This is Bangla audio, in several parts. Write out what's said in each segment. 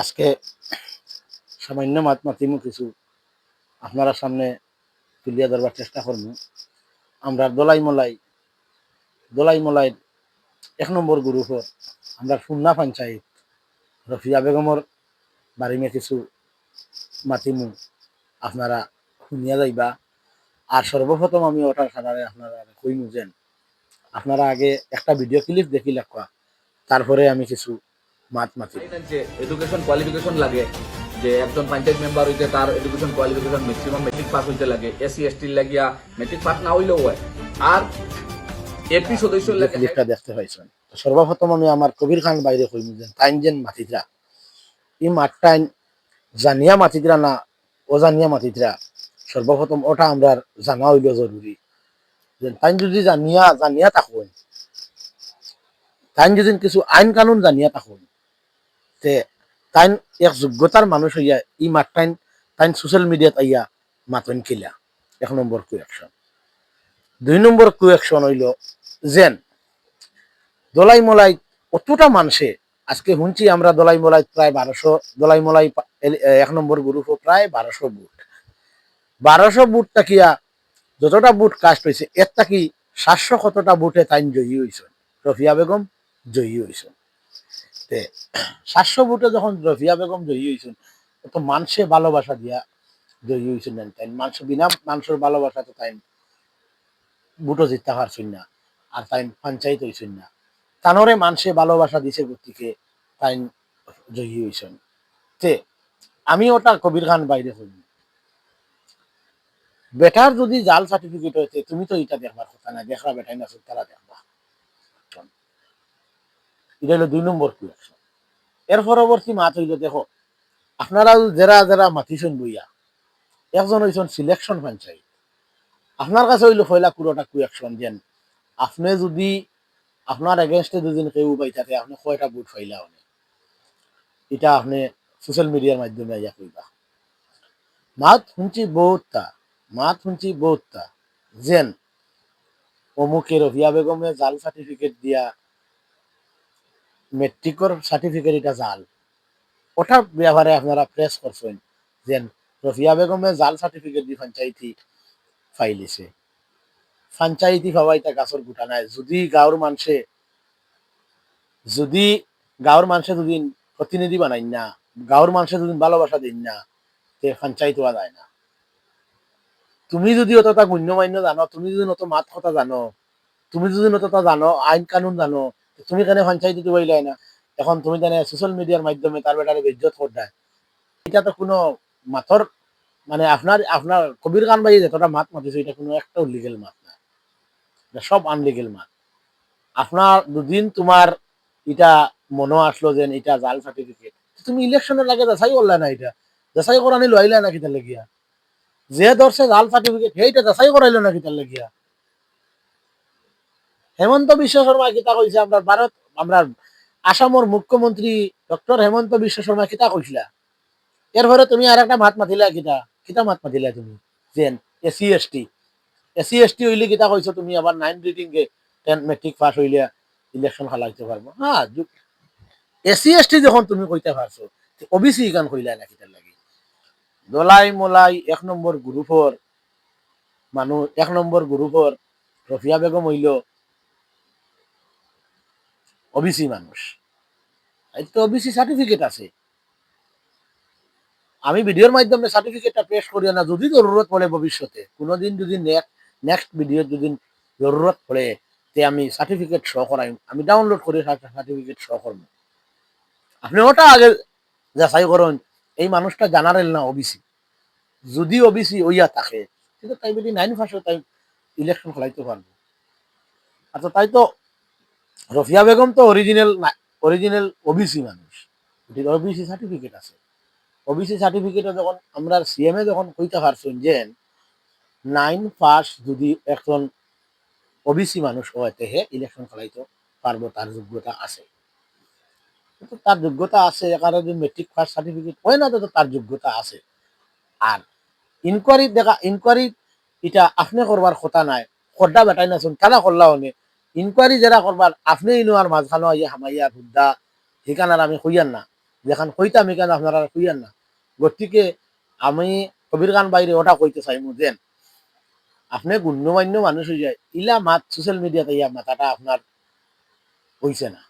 আজকে সামান্য মাত মাতিমু কিছু আপনারা সামনে তুলিয়া ধরবার চেষ্টা করব আমরা দলাই মলাই দলাই মলাই এক নম্বর গ্রুপর আমরা সুন্না পঞ্চায়েত রফিয়া বেগমর বাড়িমে কিছু মাতিমু। আপনারা শুনিয়া যাইবা। আর সর্বপ্রথম আমি ওটার খানারে আপনারা কইমু যেন, আপনারা আগে একটা ভিডিও ক্লিপ দেখি লেখা, তারপরে আমি কিছু যে এডুকেশন কোয়ালিফিকেশন লাগে যে একজন পঞ্চায়েত মেম্বার হইতে তার education qualification maximum matric pass হইতে লাগে এসসি এসটি লাগিয়া মেট্রিক পাস না হইলেও হয়। আর এপি সদস্য যে লাগে ক্লিপটা দেখতে পাইছেন সর্বপ্রথম আমি আমার কবির খান বাইরে কইমু যেন তাইন যেন মাতিতরা এই মাঠটাইন জানিয়া মাতিতরা না অজানিয়া মাতিতরা সর্বপ্রথম ওটা আমরা জানা হইল জরুরি। যে তাইন যদি জানিয়া জানিয়া থাকুন তাইন যদি কিছু আইন কানুন জানিয়া থাকুন তে তাইন এক যোগ্যতার মানুষ হইয়া ই মাঠটাইন তাইন সোশ্যাল মিডিয়াত আইয়া মাতন কিলা এক নম্বর কুয়েকশন দুই নম্বর কুয়েকশন হইল যেন দলাই মলাই অতটা মানুষে, আজকে শুনছি আমরা দলাই মলাই প্রায় বারোশো দলাই মলাই এক নম্বর গ্রুপ প্রায় বারোশো বুট বারোশো বুট তাকিয়া যতটা বুট কাস্ট হয়েছে এর তাকি সাতশো কতটা বুটে তাইন জয়ী হয়েছেন রফিয়া বেগম জয়ী হয়েছেন তে সাতশো বুটে যখন রফিয়া বেগম জয়ী হয়েছেন তো মানুষে ভালোবাসা দিয়া জয়ী হয়েছেন তাই মানুষ বিনা মানুষের ভালোবাসা তো তাই বুটো জিততে পারছেন না আর তাই পঞ্চায়েত হয়েছেন না। তানরে মানুষে ভালোবাসা দিছে গতিকে তাই জয়ী হয়েছেন তে, আমি ওটা কবির খান বাইরে করি বেটার যদি জাল সার্টিফিকেট হয়েছে তুমি তো এটা দেখবার কথা না, দেখরা বেটাই না তারা দেখবা। এটা হলো দুই নম্বর কুয়েকশন এর পরবর্তী মাত হইল, দেখো, আপনারা যারা যারা মাতিছেন বইয়া একজন হইছেন সিলেকশন পঞ্চায়েত। আপনার কাছে হইল ফয়লা পুরোটা কুয়েকশন যেন আপনি যদি, আপনার এগেনস্টে দুদিন কেউ পাই থাকে, আপনি কয়টা বুট ফাইলা অনেক এটা আপনি সোশ্যাল মিডিয়ার মাধ্যমে আইয়া কইবা। মাত শুনছি বহুতটা, মাত শুনছি বহুতটা। যেন অমুকে রফিয়া বেগমে জাল সার্টিফিকেট দিয়া মেট্রিকর সার্টিফিকেট এটা জাল। ওটার ব্যাপারে আপনারা প্রেস করছেন যেন রফিয়া বেগমে জাল সার্টিফিকেট দি পঞ্চায়েতি ফাইলিছে পঞ্চায়েতি ভাবাইতা গাছর গুটা নাই। যদি গাঁৱৰ মানুষে, যদি গাঁৱৰ মানুষে যদি প্রতিনিধি বানাই না গাঁৱৰ মানুষে যদি ভালোবাসা দিন না, তে পঞ্চায়েত হওয়া যায় না। তুমি যদি অতটা গণ্যমান্য জানো, তুমি যদি অত মাত কথা জানো, তুমি যদি অতটা জানো, আইন কানুন জানো তুমি কেন পঞ্চায়েত দিতে পারলে না? এখন তুমি জানে সোশ্যাল মিডিয়ার মাধ্যমে তার বেটারে বেজ্জত করতে এটা তো কোনো মাথর মানে আপনার আপনার কবির গান বাই যতটা মাত মাতিছে এটা কোনো একটাও লিগেল মাত না এটা সব আনলিগেল মাত। আপনার দুদিন তোমার এটা মনে আসলো যে এটা জাল সার্টিফিকেট তুমি ইলেকশনের লাগে যাচাই করলা না এটা যাচাই করা নিলো আইলা না কিতার লাগিয়া যে ধরছে জাল সার্টিফিকেট সেইটা যাচাই করাইলো না কিতার লাগিয়া হেমন্ত বিশ্ব শর্মা কিতা কইছে আমরা ভারত আমরা আসামর মুখ্যমন্ত্রী ডক্টর হেমন্ত বিশ্ব শর্মা কিতা কইছিলা। এরপরে তুমি আর একটা মাত মাতিলা কিতা কিতা মাত মাতিলা তুমি? যেন এসি এসটি এসি এসটি হইলে কিতা কইছো তুমি? আবার নাইন রিডিং গে টেন মেট্রিক পাস হইলে ইলেকশন খেলাইতে পারব। হ্যাঁ এসি এসটি যখন তুমি কইতে পারছ ওবিসি গান কইলা না কিতার লাগি? দলাই মলাই এক নম্বর গ্রুপর মানুষ এক নম্বর গ্রুপর রফিয়া বেগম হইল ওবিসি মানুষ। এই তো ওবিসি সার্টিফিকেট আছে। আমি ভিডিওর মাধ্যমে সার্টিফিকেটটা পেশ করি না। যদি জরুরত পড়ে ভবিষ্যতে, কোনোদিন যদি নেক্সট ভিডিও যদি জরুরত পড়ে, তে আমি সার্টিফিকেট শো করাই আমি ডাউনলোড করে সার্টিফিকেট শো করব। আপনি ওটা আগে যাচাই করুন। এই মানুষটা জানারেল না ওবিসি যদি ওবিসি ওইয়া থাকে, কিন্তু তাই যদি নাইন ফার্স্ট তাই ইলেকশন খেলাইতে পারব। আচ্ছা তাই তো রফিয়া বেগম তো অরিজিনাল অরিজিনাল ওবিসি মানুষ। ওবিসি সার্টিফিকেট আছে। ওবিসি সার্টিফিকেটে যখন আমরা সিএমএ যখন কইতে পারছেন যে, নাইন পাস যদি একজন ওবিসি মানুষ হয় তেহে ইলেকশন খেলাইতে পারব, তার যোগ্যতা আছে। কিন্তু তার যোগ্যতা আছে এখানে যদি মেট্রিক পাস সার্টিফিকেট হয় না তো তার যোগ্যতা আছে। আর ইনকোয়ারি দেখা ইনকোয়ারি এটা আপনি করবার কথা নাই। খড্ডা বেটাই নাচুন তারা করলা হনে? ইনকোয়ারি যারা করবার, আপনি ইনো আর মাঝখানো আইয়া হামাইয়া হুদ্দা ঠিকানার আমি কইয়ার না। যেখান কইতাম এখানে আপনারা কইয়ান না। গতিকে আমি কবির খান বাইরে ওটা কইতে চাইমু দেন আপনি গণ্যমান্য মানুষ হয়ে যায়, ইলা মাত সোশ্যাল মিডিয়াতে ইয়া মাথাটা আপনার হইছে না।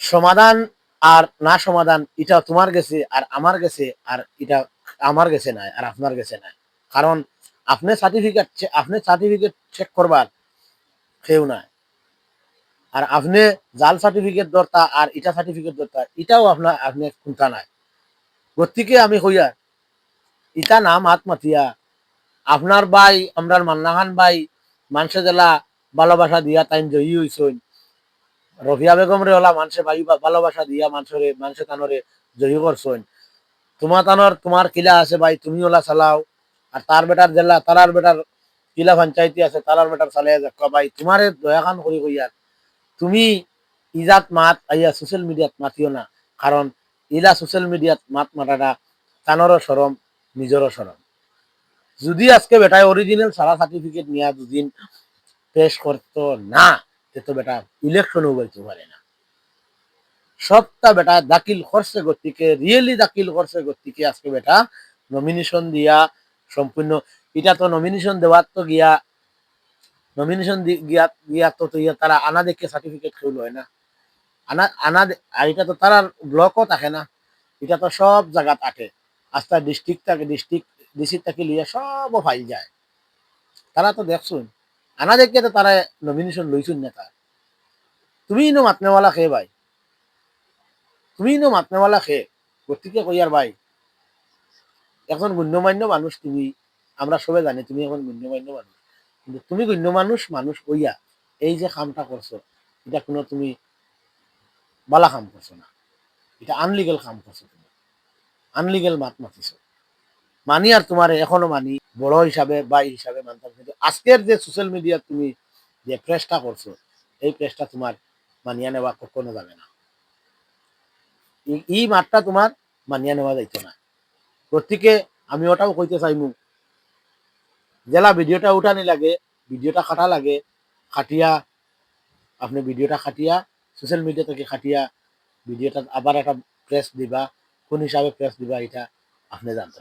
সমাধান আর না সমাধান, এটা তোমার গেছে আর আমার গেছে আর এটা আমার গেছে নাই আর আপনার গেছে নাই। কারণ আপনি সার্টিফিকেট আপনি সার্টিফিকেট চেক করবার কেউ নাই। আর আপনি জাল সার্টিফিকেট দরতা আর এটা সার্টিফিকেট দরতা এটাও আপনার আপনি কোনটা নাই। গতিকে আমি কইয়া, ইটা নাম হাত মাতিয়া, আপনার ভাই, আমরার মান্নাহান ভাই মানুষে জেলা ভালোবাসা দিয়া তাইন জয়ী হইছইন রফিয়া বেগম রে ওলা মানুষে ভাই ভালোবাসা দিয়া মানুষরে মানুষে তানরে জয়ী করছইন তোমার তানর তোমার কিলা আছে ভাই, তুমি ওলা চালাও। আর তার বেটার জেলা, তারার বেটার কিলা পঞ্চায়েতি আছে তারার বেটার চালিয়ে যাক ভাই তোমারে দয়াখান করি কইয়া তুমি ইজাত মাত আইয়া সোশ্যাল মিডিয়াত মাতিও না। কারণ ইলা সোশ্যাল মিডিয়াত মাত মাতাটা তানরও সরম নিজেরও সরম যদি আজকে বেটায় অরিজিনাল সারা সার্টিফিকেট নিয়ে দুদিন পেশ করতো না তে তো বেটা ইলেকশনও বলতে পারে না। সবটা বেটা দাখিল করছে গতিকে রিয়েলি দাখিল করছে গতিকে আজকে বেটা নমিনেশন দিয়া সম্পূর্ণ এটা তো নমিনেশন দেওয়ার তো গিয়া নমিনেশন গিয়া গিয়া তো ইয়া তারা আনা দেখে সার্টিফিকেট খেল হয় না। আনা আনা আর এটা তো তারা ব্লকও থাকে না। এটা তো সব জায়গা থাকে। আস্তা ডিস্ট্রিক্ট থাকে ডিস্ট্রিক্ট ডিস্ট্রিক্ট থেকে লিয়ে সব ফাইল যায়। তারা তো দেখছুন। আনা দেখে তো তারা নমিনেশন লইছুন না তার। তুমি নো মাতনেওয়ালা খে ভাই। তুমি নো মাতনেওয়ালা খে। গতিকে কইয়ার ভাই? এখন গণ্যমান্য মানুষ তুমি আমরা সবাই জানি তুমি এখন গণ্যমান্য মানুষ। কিন্তু তুমি গণ্য মানুষ মানুষ কইয়া এই যে কামটা করছ, এটা কোনো তুমি বালা কাম করছ না। এটা আনলিগেল কাম করছ তুমি। আনলিগেল মাত মাতিছো। মানি আর তোমার এখনও মানি, বড় হিসাবে বা হিসাবে মানতাম কিন্তু আজকের যে সোশ্যাল মিডিয়া তুমি যে প্রেসটা করছ, এই প্রেসটা তোমার মানিয়া নেওয়া কখনো যাবে না। এই মাঠটা তোমার মানিয়া নেওয়া যাইতো না। গতিকে আমি ওটাও কইতে চাইমু জেলা ভিডিওটা উঠানি লাগে, ভিডিওটা খাটা লাগে খাটিয়া আপনি ভিডিওটা খাটিয়া সোশ্যাল মিডিয়া থেকে খাটিয়া ভিডিওটা আবার একটা প্রেস দিবা, কোন হিসাবে প্রেস দিবা, এটা আপনি জানতে